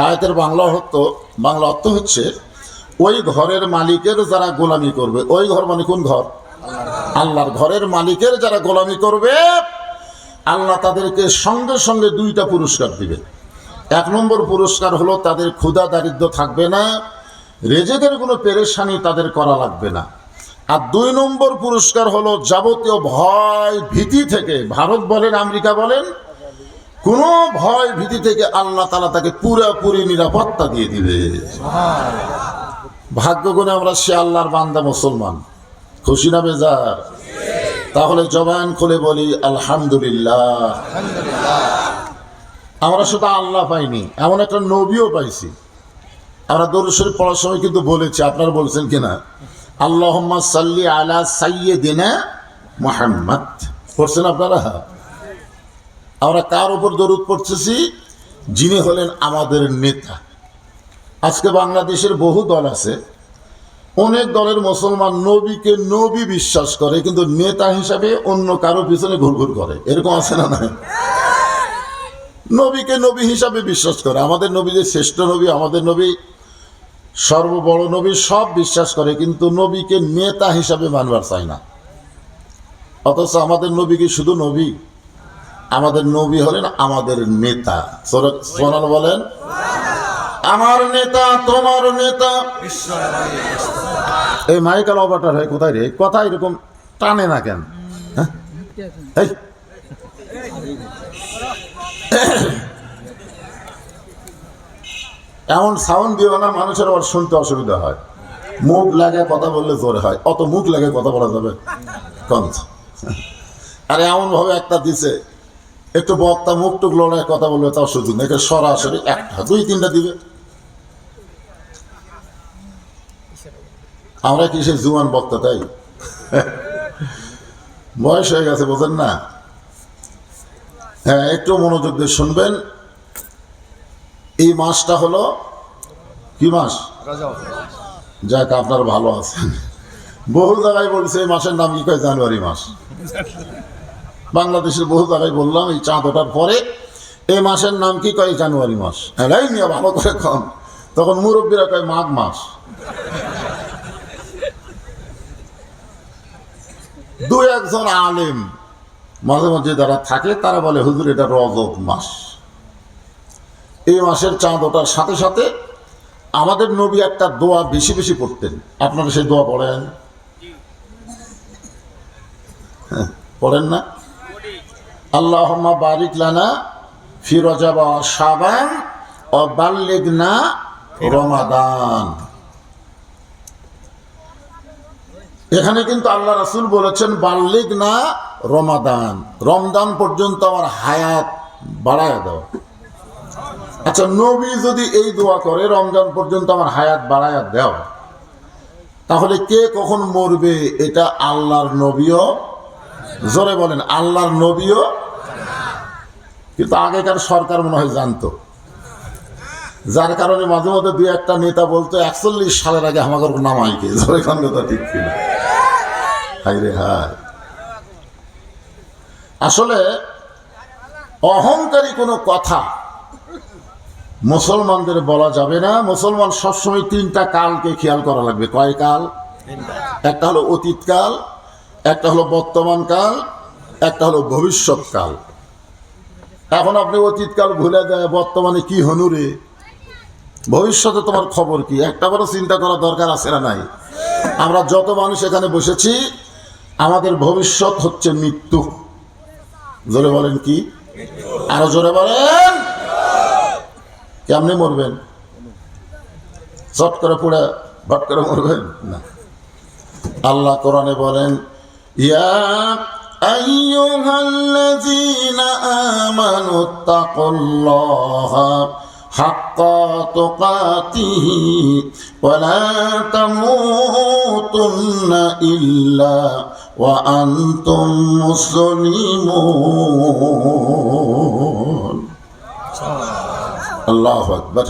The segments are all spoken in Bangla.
আয়াতের বাংলা অর্থ বাংলা অর্থ হচ্ছে, ওই ঘরের মালিকের যারা গোলামি করবে, ওই ঘর মানে কোন ঘর? আল্লাহর ঘরের মালিকের যারা গোলামি করবে, আল্লাহ তাদেরকে সঙ্গে সঙ্গে দুইটা পুরস্কার দিবে এক নম্বর পুরস্কার হলো তাদের ক্ষুধা দারিদ্র থাকবে না, রেজেদের কোনো পেরেশানি তাদের করা লাগবে না। আর দুই নম্বর পুরস্কার হলো যাবতীয় ভয়, ভীতি থেকে। ভারত বলেন, আমেরিকা বলেন কোনো ভয় ভীতি থেকে আল্লাহ তালা তাকে পুরোপুরি নিরাপত্তা দিয়ে দিবে। ভাগ্যগুণে আমরা সে আল্লাহর বান্দা মুসলমান। খুশি না বেজার? তাহলে জবান খুলে বলি, আলহামদুলিল্লাহ। আমরা শুধু আল্লাহ পাইনি, এমন একটা নবীও পাইছি। আমরা দরুদ পড়ার সময় কিন্তু বলেছি, আপনারা বলছেন কিনা? আল্লাহ সাল্লি আলা সাইয়েদিনা মোহাম্মদ। পড়ছেন আপনারা? আমরা কার উপর দরুদ পড়তেছি? যিনি হলেন আমাদের নেতা। আজকে বাংলাদেশের বহু দল আছে, অনেক দলের মুসলমান নবীকে নবী বিশ্বাস করে, কিন্তু নেতা হিসাবে অন্য কারও পিছনে ঘুরঘুর করে। এরকম আছে না নাই? নবীকে নবী হিসাবে বিশ্বাস করে। আমাদের নবী যে শ্রেষ্ঠ নবী, আমাদের নবী সর্ববড় নবী, সব বিশ্বাস করে, কিন্তু নবীকে নেতা হিসাবে মানবার চায় না। অথচ আমাদের নবী কি শুধু নবী? আমাদের নবী হলেন আমাদের নেতা। সোনাল বলেন, আমার নেতা, তোমার নেতা। এই মাইকেল অপারেটর হয় কোথায় রে? কথা এরকম টানে না কেন? হ্যাঁ? এমন সাউন্ড দিও না, মানুষের আবার শুনতে অসুবিধা হয়। মুখ লাগে কথা বললে জোরে হয়। অত মুখ লাগে কথা বলা যাবে? কম। আরে এমন ভাবে একটা দিছে। একটু বক্তা মুখ টুক লড়াই কথা বলবে তাও সুযোগ নেই। সরাসরি একটা দুই তিনটা দিবে। আমরা কি সে জুয়ান বক্তা তাই? বয়স হয়ে গেছে বোঝেন না? হ্যাঁ একটু মনোযোগ দিয়ে শুনবেন। এই মাসটা হলো কি মাস? যাক আপনার ভালো আছেন। বহু জায়গায় বলছে এই মাসের নাম কি কয়? জানুয়ারি মাস। বাংলাদেশের বহু জায়গায় বললাম এই চাঁদ ওঠার পরে এই মাসের নাম কি কয়? জানুয়ারি মাস। হ্যাঁ নিয়ে ভালো করে কম। তখন মুরব্বীরা কয় মাঘ মাস। দু একজন আলেম মাঝে মাঝে যারা থাকে তারা বলে হুজুর এটা রজব মাস। এই মাসের চাঁদ ওঠার সাথে সাথে আমাদের নবী একটা দোয়া বেশি বেশি পড়তেন। আপনারা সেই দোয়া পড়েন? হ্যাঁ, পড়েন না? আল্লাহ বারিক লানা ফিরোজাবা সাবান ও বাল্লিগনা রমাদান। এখানে কিন্তু আল্লাহ রাসুল বলেছেন বাল্লিগ না রমাদান। রমদান পর্যন্ত আমার হায়াত বাড়ায় দাও। আচ্ছা নবী যদি এই দোয়া করে, রমজান পর্যন্ত আমার হায়াত বাড়ায় দাও, তাহলে কে কখন মরবে এটা আল্লাহর নবীও জোরে বলেন আল্লাহর নবীও কিন্তু আগেকার সরকার মনে হয় জানতো। যার কারণে মাঝে মধ্যে দুই একটা নেতা বলতো একচল্লিশ সালের আগে আমাকে নামাইকে জোরে খান কথা ঠিক ছিল হাই রে হাই আসলে অহংকারী কোনো কথা মুসলমানদের বলা যাবে না। মুসলমান সবসময় তিনটা কালকে খেয়াল করা লাগবে। কয় কাল? একটা হলো অতীতকাল একটা হলো বর্তমান কাল, একটা হলো ভবিষ্যৎ কাল। এখন আপনি অতীতকাল ভুলে দেয় বর্তমানে কি হনুরে ভবিষ্যতে তোমার খবর কি? একটা বড় চিন্তা করা দরকার আছে না নাই? আমরা যত মানুষ এখানে বসেছি, আমাদের ভবিষ্যৎ হচ্ছে মৃত্যু। জোরে বলেন কি? আরও জোরে বলেন! কেমনে মরবেন? চট করে পড়ে ভট করে মরবেন? না। আল্লাহ কোরআনে বলেন ইয়া আইয়ুহাল্লাযীনা আমানু তাকুল্লাহা হাক্কা তুকাতিহি ওয়া লা তামুতুন্না ইল্লা ওয়া আনতুম মুসলিমুন আল্লাহ আকবর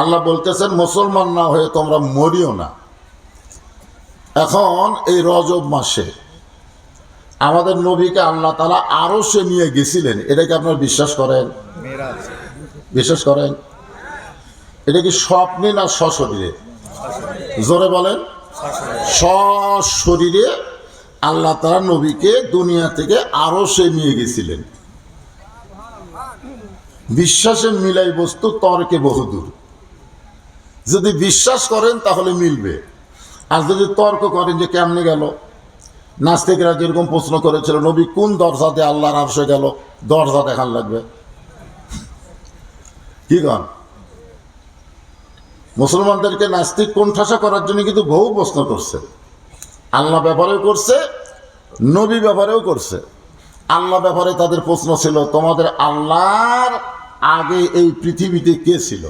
আল্লাহ বলতেছেন, মুসলমান না হয়ে তোমরা মরিও না। এখন এই রজব মাসে আমাদের নবীকে আল্লাহ তালা আরও সে নিয়ে গেছিলেন। এটাকে আপনার বিশ্বাস করেন? বিশ্বাস করেন? এটা কি স্বপ্নে না সশরীরে? জোরে বলেন। সশরীরে আল্লাহ তারা নবীকে দুনিয়া থেকে আরও সে নিয়ে গেছিলেন। বিশ্বাসের মিলাই বস্তু তর্কে বহুদূর। যদি বিশ্বাস করেন তাহলে মিলবে। আর যদি তর্ক করেন যে কেমনে গেল? নাস্তিকরা যেরকম প্রশ্ন করেছিল, নবী কোন দরজাতে আল্লাহর আরশে গেল? দরজা দেখান লাগবে। কি গান মুসলমানদেরকে নাস্তিক কোণঠাসা করার জন্য কিন্তু বহু প্রশ্ন করছে। আল্লাহ ব্যাপারেও করছে, নবী ব্যাপারেও করছে। আল্লাহ ব্যাপারে তাদের প্রশ্ন ছিল, তোমাদের আল্লাহর আগে এই পৃথিবীতে কে ছিল?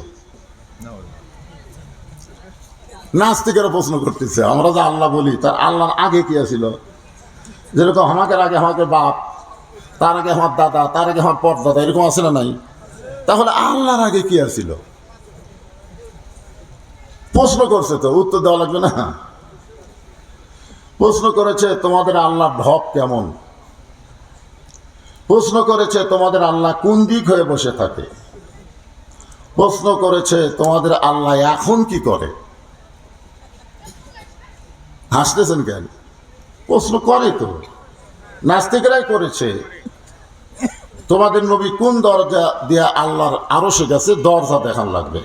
নাস্তিকেরা প্রশ্ন করতেছে, আমরা যে আল্লাহ বলি, তার আল্লাহর আগে কি ছিল যেরকম আমাকে আগে আমাকে বাপ, তার আগে আমার দাদা, তার আগে আমার পরদাদা, এরকম আছে না নাই? তাহলে আল্লাহর আগে কি ছিল প্রশ্ন করছে তো, উত্তর দেওয়া লাগবে না? প্রশ্ন করেছে, তোমাদের আল্লাহ ঢপ কেমন? প্রশ্ন করেছে, তোমাদের আল্লাহ কোন দিক হয়ে বসে থাকে? প্রশ্ন করেছে, তোমাদের আল্লাহ এখন কি করে? হাসতেছেন কেন? প্রশ্ন করে তো। নাস্তিকরাই করেছে। তোমাদের নবী কোন দরজা দিয়া আল্লাহর আরও গেছে, দরজা দেখান লাগবে।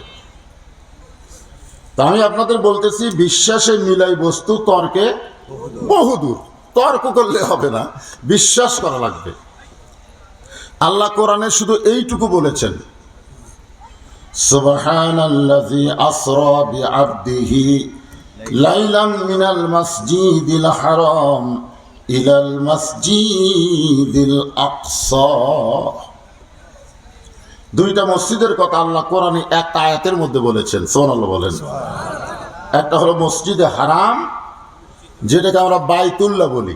তা আমি আপনাদের বলতেছি, বিশ্বাসে মিলাই বস্তু, তর্কে বহুদূর। তর্ক করলে হবে না, বিশ্বাস করা লাগবে। আল্লাহ কোরআনে শুধু এইটুকু বলেছেন, সুবহানাল্লাযী আসরা বিআবদিহি লাইলাম মিনাল মাসজিদিল হারাম ইলাল মাসজিদিল আকসা। দুইটা মসজিদের কথা আল্লাহ কোরআনে এক আয়াতের মধ্যে বলেছেন সোনাল্লাহ বলেন। একটা হলো মসজিদে হারাম, যেটাকে আমরা বাইতুল্লাহ বলি।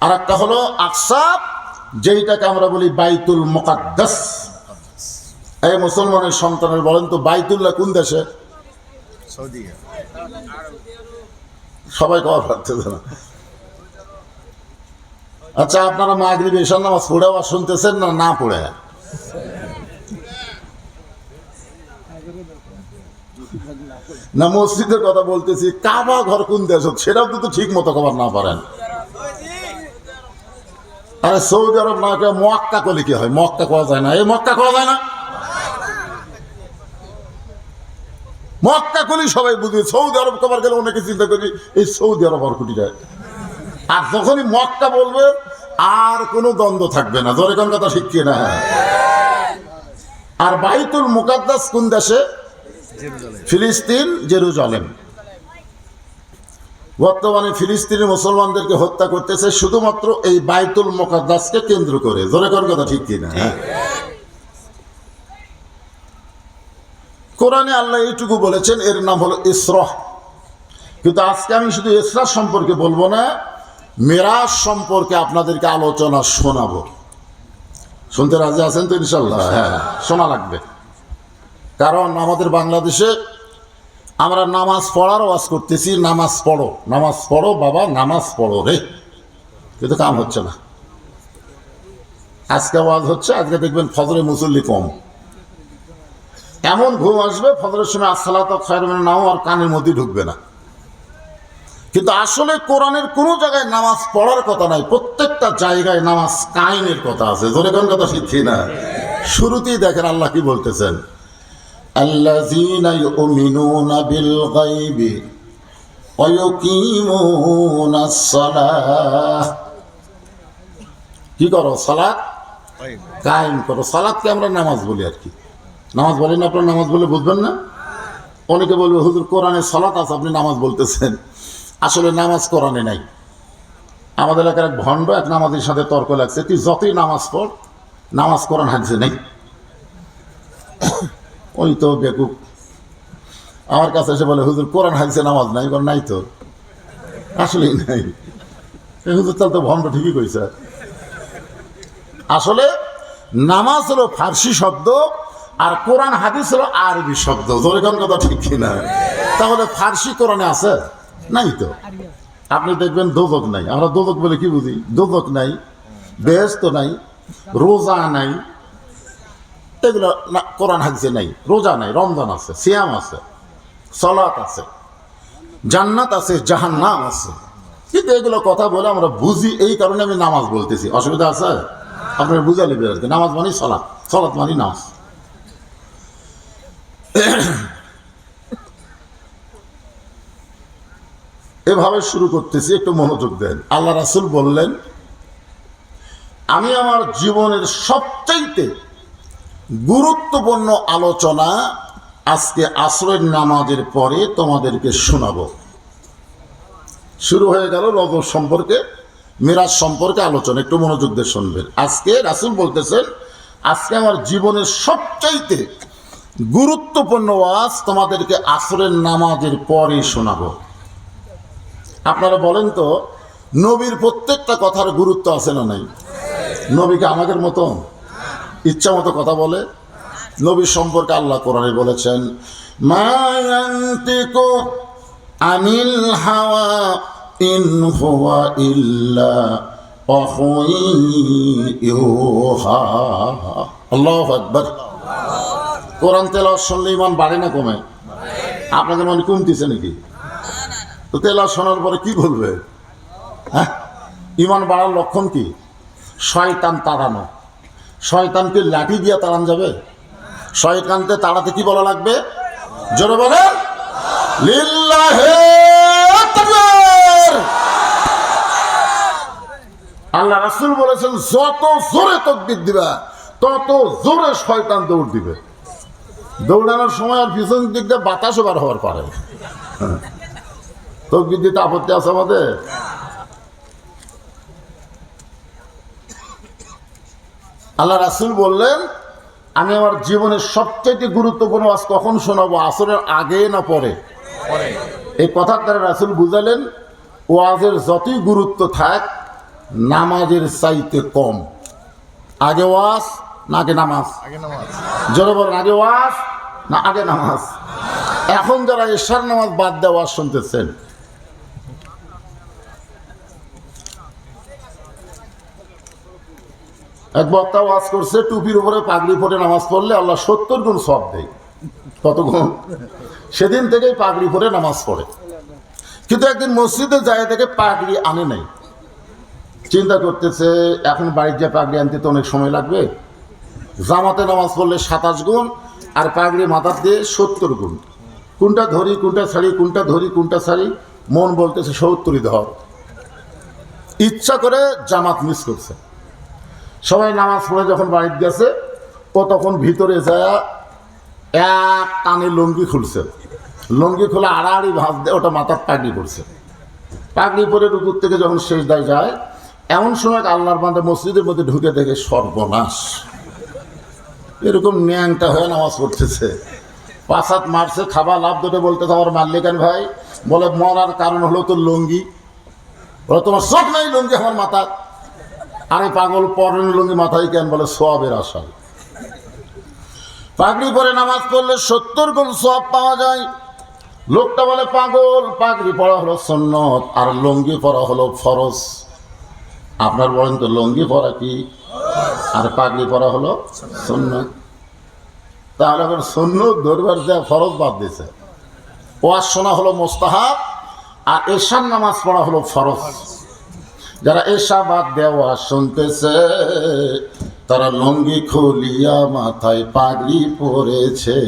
আর একটা হলো আকসাব যেইটাকে আমরা বলি বাইতুল মোকাদ্দাস। এই মুসলমানের সন্তানের বলেন তো, বাইতুল্লাহ কোন দেশে? সবাই পারতেছে না আচ্ছা আপনারা মাগরিব এসার নামাজ পড়ে আবার শুনতেছেন না না পড়ে? না, মসজিদের কথা বলতেছি, কাবা ঘর কোন দেশ সেটাও কিন্তু ঠিক মতো খবর না পারেন। আরে সৌদি আরব না, মক্কা করলে কি হয়? মক্কা করা যায় না। এই মক্কা করা যায় না? মক্কা কলি সবাই বুঝবে সৌদি আরব কবার গেলে অনেকে চিন্তা করি এই সৌদি আরব আর কুটি যায়। আর যখনই মক্কা বলবে আর কোনো দ্বন্দ্ব থাকবে না। জোরে কোন কথা শিখিয়ে না আর বাইতুল মুকাদ্দাস কোন দেশে? ফিলিস্তিন জেরুজালেম। বর্তমানে ফিলিস্তিনি মুসলমানদেরকে হত্যা করতেছে শুধুমাত্র এই বাইতুল মোকাদ্দাসকে কেন্দ্র করে। জোরে কথা ঠিক কিনা? হ্যাঁ কোরআনে আল্লাহ এইটুকু বলেছেন এর নাম হলো ইসরহ। কিন্তু আজকে আমি শুধু ইসরা সম্পর্কে বলব না মেরাজ সম্পর্কে আপনাদেরকে আলোচনা শোনাবো। শুনতে রাজি আছেন তো ইনশাল্লাহ হ্যাঁ শোনা লাগবে। কারণ আমাদের বাংলাদেশে আমরা নামাজ পড়ার ওয়াজ করতেছি নামাজ পড়ো। নামাজ পড়ো বাবা নামাজ পড়ো রে। কিন্তু কাম হচ্ছে না। আজকে ওয়াজ হচ্ছে আজকে দেখবেন ফজরে মুসল্লি কম। এমন ঘুম আসবে ফজরের সময় আসসালাত খায়রুমের নাও আর কানের মধ্যে ঢুকবে না। কিন্তু আসলে কোরআনের কোনো জায়গায় নামাজ পড়ার কথা নাই প্রত্যেকটা জায়গায় নামাজ কায়েমের কথা আছে। ধরে কোন কথা শিখছি না শুরুতেই দেখেন আল্লাহ কি বলতেছেন? কি করো? সালাত কায়েম। করো। সালাতকে আমরা নামাজ বলি আর কি। নামাজ বলেন আপনার নামাজ বলে বুঝবেন না? অনেকে বলবে, হুজুর, কোরআনে সালাত আছে, আপনি নামাজ বলতেছেন। আসলে নামাজ কোরআনে নাই। আমাদের এলাকার এক ভণ্ড এক নামাজের সাথে তর্ক লাগছে, তুই যতই নামাজ পড়, নামাজ কোরআন হাঁটছে নেই। ওই তো বেকুব। আমার কাছে এসে বলে, হুজুর, কোরআন হাঁটছে নামাজ নাই? বল, নাই তো। আসলেই নাই। হুজুর, তাহলে তো ভণ্ড ঠিকই কইছে। আসলে নামাজ হলো ফার্সি শব্দ আর কোরআন, হাদিস হলো আরবি শব্দ। জোরে কোন কথা ঠিক কিনা? তাহলে ফার্সি কোরআনে আছে? নাই তো। আপনি দেখবেন দোদক নাই। আমরা দোদক বলে কি বুঝি? দোদক নাই বেহেস্ত নাই, রোজা নাই। এগুলো কোরআন, হাদিসে নাই। রোজা নাই, রমজান আছে, সিয়াম আছে, সলাত আছে, জান্নাত আছে, জাহান্নাম আছে। কিন্তু এগুলো কথা বলে আমরা বুঝি, এই কারণে আমি নামাজ বলতেছি। অসুবিধা আছে? আপনার বুঝা নেবে নামাজ মানে সলাৎ সলাৎ মানে নামাজ। এভাবে শুরু করতেছি, একটু মনোযোগ দেন। আল্লাহ রাসুল বললেন, আমি আমার জীবনের সবচাইতে গুরুত্বপূর্ণ আলোচনা আজকে আশ্রয়ের নামাজের পরে তোমাদেরকে শোনাবো। শুরু হয়ে গেল রজব সম্পর্কে, মিরাজ সম্পর্কে আলোচনা। একটু মনোযোগ দিয়ে শুনবেন। আজকে রাসুল বলতেছেন, আজকে আমার জীবনের সবচাইতে গুরুত্বপূর্ণ ওয়াজ তোমাদেরকে আসরের নামাজের পরে শোনাবো। আপনারা বলেন তো, নবীর প্রত্যেকটা কথার গুরুত্ব আছে না নাই? নবীকে আমাদের মতো? ইচ্ছা মতো কথা বলে? নবীর সম্পর্কে আল্লাহ কোরআনে বলেছেন মায়ান্তিকু আনিল হাওয়া ইন হুয়া ইল্লা আল্লাহু আকবার। কোরআন তেলাওয়াত শুনলে ইমান বাড়ে না কমে? আপনাদের মনে কমতিছে নাকি? তো তেলাওয়াত শোনার পরে কি বলবে? হ্যাঁ? ইমান বাড়ার লক্ষণ কি? শয়তান তাড়ানো। শয়তানকে লাঠি দিয়ে তাড়ান যাবে? শয়তানকে তাড়াতে কি বলা লাগবে? জোরে বলেন! আল্লাহ রাসুল বলেছেন, যত জোরে তকবির দিবা, তত জোরে শয়তান দৌড় দিবে। দৌড়ানোর সময় আর পিছন দিক দিয়ে বাতাসও বার হওয়ার পারে তো দিতে আপত্তি আছে আমাদের? আল্লাহ রাসুল বললেন আমি আমার জীবনের সবচেয়ে গুরুত্বপূর্ণ আজ কখন শোনাবো? আসরের আগে না পরে। এই কথার দ্বারা রাসুল বুঝালেন ওয়াজের যতই গুরুত্ব থাক নামাজের চাইতে কম। আগে ওয়াজ না আগে নামাজ। জোরে বলেন আগে ওয়াজ না আগে নামাজ? এখন যারা এশার নামাজ বাদ দেওয়া ওয়াজ শুনতেছেন। এক বক্তা ওয়াজ করছে টুপির উপরে পাগড়ি পরে নামাজ পড়লে আল্লাহ সত্তর গুণ সব দেয়। কত গুণ? সেদিন থেকেই পাগড়ি পরে নামাজ পড়ে। কিন্তু একদিন মসজিদে যায় থেকে পাগড়ি আনে নাই। চিন্তা করতেছে এখন বাড়ির যে পাগড়ি আনতে তো অনেক সময় লাগবে। জামাতে নামাজ পড়লে সাতাশ গুণ, আর পাগড়ি মাথার দিয়ে সত্তর গুণ। কোনটা ধরি, কোনটা ছাড়ি, কোনটা ধরি, কোনটা ছাড়ি, মন বলতেছে সত্তরই ধর। ইচ্ছা করে জামাত মিস করছে। সবাই নামাজ পড়ে যখন বাড়িতে গেছে, ও তখন ভিতরে যায়, এক টানে লুঙ্গি খুলছে। লুঙ্গি খুলে আড়াআড়ি ভাঁজ দিয়ে ওটা মাথার পাগড়ি পড়ছে। পাগড়ি পরে রুকুর থেকে যখন শেষ দায় যায়, এমন সময় আল্লাহর বান্ধব মসজিদের মধ্যে ঢুকে দেখে সর্বনাশ। এরকম ন্যাংটা হয়ে নামাজ পড়তেছে। পাঁচাত মারছে, খাবার লাভ ধরে বলতে আমার মাল্লিকান ভাই। বলে, মরার কারণ হলো তোর লুঙ্গি। বলে, তোমার চোখ নাই লুঙ্গি আমার মাথা আরে পাগল পরন লুঙ্গি মাথায় কেন? বলে, সোয়াবের আশায় পাগড়ি পরে নামাজ পড়লে সত্তর গুণ সব পাওয়া যায়। লোকটা বলে, পাগল, পাগড়ি পরা হলো সন্ন্যত আর লুঙ্গি পরা হলো ফরজ। আপনার বলেন তো, লুঙ্গি পরা কি? আর পাগড়ি পরা হলো শূন্য তাহলে এখন শূন্য দরবার দেওয়া ফরজ বাদ দিয়েছে। ওয়াজ শোনা হলো মোস্তাহাব, আর এশার নামাজ পড়া হলো ফরজ। যারা এশা বাদ দেওয়া শুনতেছে, তারা লঙ্গি খুলিয়া মাথায় পাগড়ি পরেছে।